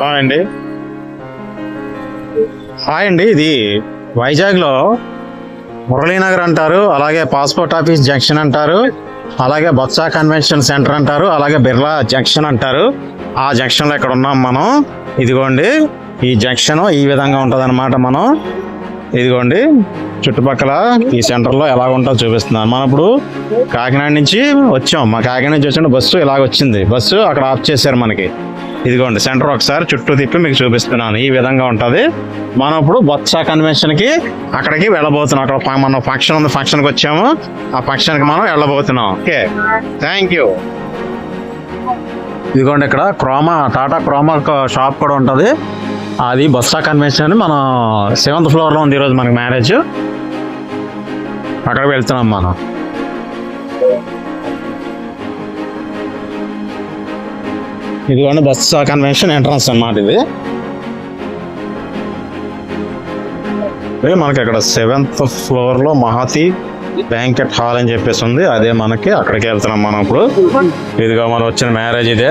Hi అండి hi అండి ఇది వైజాగ్లో మురళీనగర్ అంటారు అలాగే పాస్పోర్ట్ ఆఫీస్ జంక్షన్ అంటారు అలాగే బొత్స కన్వెన్షన్ సెంటర్ అంటారు అలాగే బిర్లా జంక్షన్ అంటారు. ఆ జంక్షన్లో ఇక్కడ ఉన్నాం మనం. ఇదిగోండి ఈ జంక్షన్ ఈ విధంగా ఉంటుంది మనం. ఇదిగోండి చుట్టుపక్కల ఈ సెంటర్లో ఎలా ఉంటుందో చూపిస్తున్నాను. మనం ఇప్పుడు కాకినాడ నుంచి వచ్చాం. మా కాకినాడ నుంచి వచ్చిన బస్సు ఇలాగ వచ్చింది. బస్సు అక్కడ ఆఫ్ చేశారు మనకి. ఇదిగోండి సెంటర్ ఒకసారి చుట్టూ తిప్పి మీకు చూపిస్తున్నాను. ఈ విధంగా ఉంటుంది. మనం ఇప్పుడు బొత్స కన్వెన్షన్కి అక్కడికి వెళ్ళబోతున్నాం. అక్కడ మనం ఫంక్షన్ ఉంది. ఫంక్షన్కి వచ్చాము. ఆ ఫంక్షన్కి మనం వెళ్ళబోతున్నాం. ఓకే థ్యాంక్ యూ ఇదిగోండి ఇక్కడ క్రోమా టాటా క్రోమా షాప్ కూడా ఉంటుంది. అది బొత్స కన్వెన్షన్ అని మనం సెవెంత్ ఫ్లోర్లో ఉంది ఈరోజు మనకి మ్యారేజ్ అక్కడికి వెళ్తున్నాం మనం. ఇదిగోండి బస్ కన్వెన్షన్ ఎంట్రన్స్ అన్నమాట ఇది. మనకి ఇక్కడ సెవెంత్ ఫ్లోర్లో మహాతి బ్యాంకెట్ హాల్ అని చెప్పేసి ఉంది. అదే మనకి అక్కడికి వెళ్తున్నాం మనం ఇప్పుడు. ఇదిగో మనం వచ్చిన మ్యారేజ్ ఇదే.